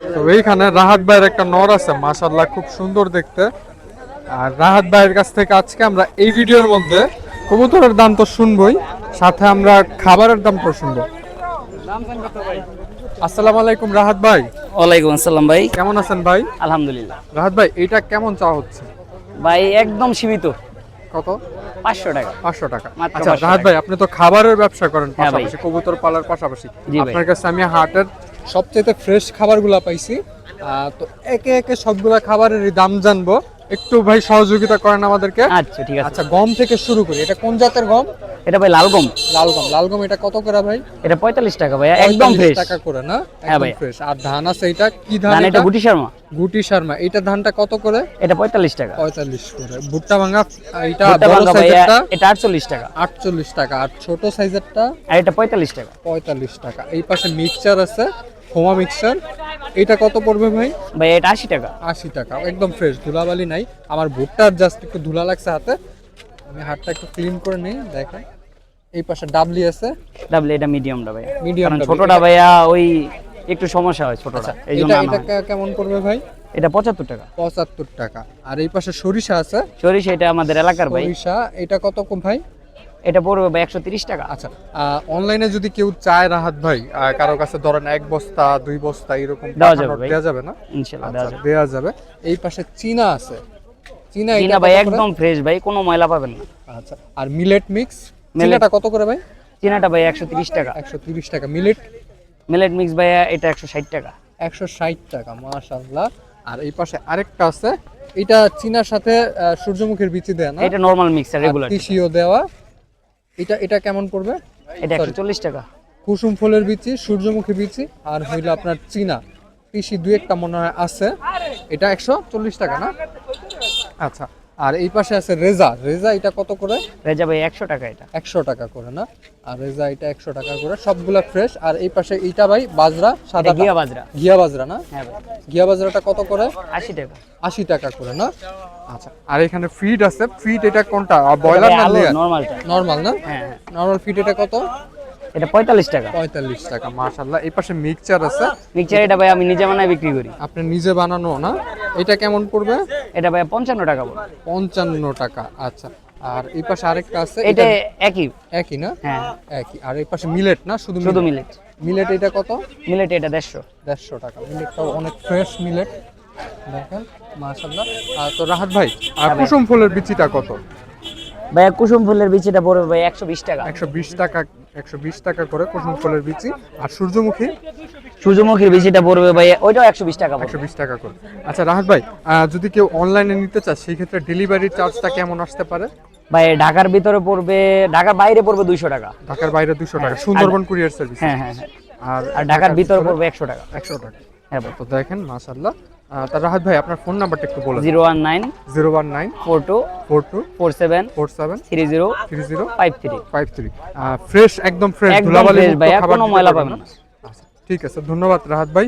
তো এইখানে রাহাত ভাইয়ের একটা নর আছে মাশাল্লাহ খুব সুন্দর দেখতে। আর রাহাত ভাইয়ের কাছ থেকে আজকে আমরা এই ভিডিওর মধ্যে কবুতরের দাম তো শুনবই সাথে আমরা খাবারের দামটাও শুনব। আসসালামু আলাইকুম রাহাত ভাই। ওয়ালাইকুম আসসালাম ভাই। কেমন আছেন ভাই? আলহামদুলিল্লাহ। রাহাত ভাই এইটা কেমন চা হচ্ছে? ভাই একদম সীমিত। কত? পাঁচশো টাকা। পাঁচশো টাকা। আচ্ছা রাহাত ভাই আপনি তো খাবারের ব্যবসা করেন হ্যাঁ পাশাপাশি কবুতর পালার পাশাপাশি। আপনার কাছে আমি হাটের সবচেয়ে ফ্রেশ খাবারগুলা পাইছি। তো একে একে সবগুলা খাবারের দাম জানব। একটু ভাই সহযোগিতা করেন আমাদেরকে। আচ্ছা ঠিক আছে। আচ্ছা গম থেকে শুরু করি। এটা কোন জাতের গম? এটা ভাই লাল গম। লাল গম। লাল গম এটা কত করে ভাই? এটা পঁয়তাল্লিশ টাকা ভাই একদম ফ্রেশ টাকা করে না? হ্যাঁ একদম ফ্রেশ আর ধান আছে এটা? কি ধান ধান এটা? গুটি শর্মা গুটি শর্মা এটা ধানটা কত করে? এটা পঁয়তাল্লিশ টাকা। পঁয়তাল্লিশ করে। ভুট্টা ভাঙা এটা ভুট্টা বড় ভাইয়া সাইজেরটা এটা আটচল্লিশ টাকা। আটচল্লিশ টাকা। আর ছোট সাইজেরটা আর এটা পঁয়তাল্লিশ টাকা। পঁয়তাল্লিশ টাকা। এই পাশে মিক্সচার আছে। হোমা মিক্সচার এটা কত পড়বে ভাই? ভাই এটা আশি টাকা। আশি টাকা একদম ফ্রেশ ধুলাবালি নাই। আমার ভুট্টার জাস্ট একটু ধুলা লাগছে হাতে। আমি হাতটা একটু ক্লিন করে নিই দেখেন। এই পাশে ডাবলি আছে। ডাবল এটা মিডিয়ামটা ভাইয়া মিডিয়াম ছোটটা ভাইয়া ওই একটু সমস্যা হয় ছোটটা এই জন্য এটা কেমন পড়বে ভাই? এটা পঁচাত্তর টাকা। পঁচাত্তর টাকা। আর এই পাশে সরিষা আছে। সরিষা এটা আমাদের এলাকার ভাই। সরিষা এটা কত কম ভাই? এটা পড়বে ভাই একশো তিরিশ টাকা। আচ্ছা অনলাইনে যদি কেউ চায় রাহাত ভাই কারও কাছে ধরেন এক বস্তা দুই বস্তা এরকম দেওয়া যাবে দেওয়া যাবে না? ইনশাল্লাহ দেওয়া আচ্ছা যাবে। এই পাশে চীনা আছে। চীনা চীনা ভাই একদম ফ্রেশ ভাই কোনো ময়লা পাবেন না। আচ্ছা আর মিলেট মিক্স Millet- কত করে ভাই? চীনাটা ভাই একশো তিরিশ টাকা। একশো তিরিশ টাকা। মিলেট মিলেট মিক্স ভাইয়া এটা একশো ষাট টাকা। একশো ষাট টাকা মাশাল্লাহ আর এই পাশে আরেকটা আছে। এটা চীনার সাথে সূর্যমুখীর বিচি দেয়া না? এটা নর্মাল মিক্সার রেগুলার দেওয়া। এটা এটা কেমন পড়বে এটা একশো চল্লিশ টাকা। কুসুম ফুলের বিচি সূর্যমুখী বিচি আর হইল আপনার চীনা। পিসি দু একটা মনে হয় আছে। এটা একশো চল্লিশ টাকা না? আচ্ছা। আর এই পাশে আছে রেজা। রেজা এটা কত করে? রেজা ভাই একশো টাকা এটা। একশো টাকা করে না? আর রেজা এটা একশো টাকা করে সবগুলা ফ্রেশ আর এই পাশে এটা ভাই বাজরা সাদা গিয়া বাজরা। গিয়া বাজরা না? হ্যাঁ ভাই। ঘিয়া বাজরাটা কত করে? আশি টাকা। আশি টাকা করে না? আচ্ছা আর এখানে ফিড আছে। ফিড এটা কোনটা? ব্রয়লার না লেয়ার নর্মালটা নর্মাল না? হ্যাঁ হ্যাঁ। নর্মাল ফিড এটা কত? এটা পঁয়তাল্লিশ টাকা। পঁয়তাল্লিশ টাকা মাশাল্লাহ এই পাশে মিক্সচার আছে। মিক্সচার এটা ভাই আমি নিজে বানায় বিক্রি করি। আপনি নিজে বানানো না? এটা কেমন পড়বে? এটা ভাই পঞ্চান্ন টাকা পড়ে। পঞ্চান্ন টাকা আচ্ছা। আর এই পাশে আরেকটা আছে এটা একই। একই না? হ্যাঁ। একই। আর এই পাশে মিলেট না? শুধু শুধু মিলেট? মিলেট। এটা কত? মিলেট এটা দেড়শো। দেড়শো টাকা। মিলেটটাও অনেক ফ্রেশ মিলেট। দেখেন মাশাল্লাহ আর তো রাহাত ভাই আর কুসুম ফুলের বিচিটা কত? ভাই কুসুম ফুলের বিচিটা পড়বে ভাই একশো বিশ টাকা। একশো বিশ টাকা একশো বিশ টাকা করে কুসুম ফুলের বিচি আর সূর্যমুখী? সূর্যমুখীর বিচিটা পড়বে ভাই ওইটাও একশো বিশ টাকা একশো বিশ টাকা করে। আচ্ছা রাহাত ভাই যদি কেউ অনলাইনে নিতে চায় সেই ক্ষেত্রে ডেলিভারি চার্জটা কেমন আসতে পারে? ভাই ঢাকার ভিতরে পড়বে ঢাকার বাইরে পড়বে দুইশো টাকা। ঢাকার বাইরে দুশো টাকা সুন্দরবন কুরিয়ার সার্ভিস হ্যাঁ হ্যাঁ হ্যাঁ। আর আর ঢাকার ভিতরে পড়বে একশো টাকা। একশো টাকা। হ্যাঁ তো দেখেন মাশাল্লাহ আহ, তা রাহাত ভাই আপনার ফোন নাম্বারটা একটু বলুন zero one nine zero one nine four two four two four seven four seven three zero three zero five three five three. Fresh একদম ফ্রেশ ধুলাবালি ভাই কোনো ময়লা পাবেন না? আচ্ছা, ঠিক আছে ধন্যবাদ রাহাত ভাই।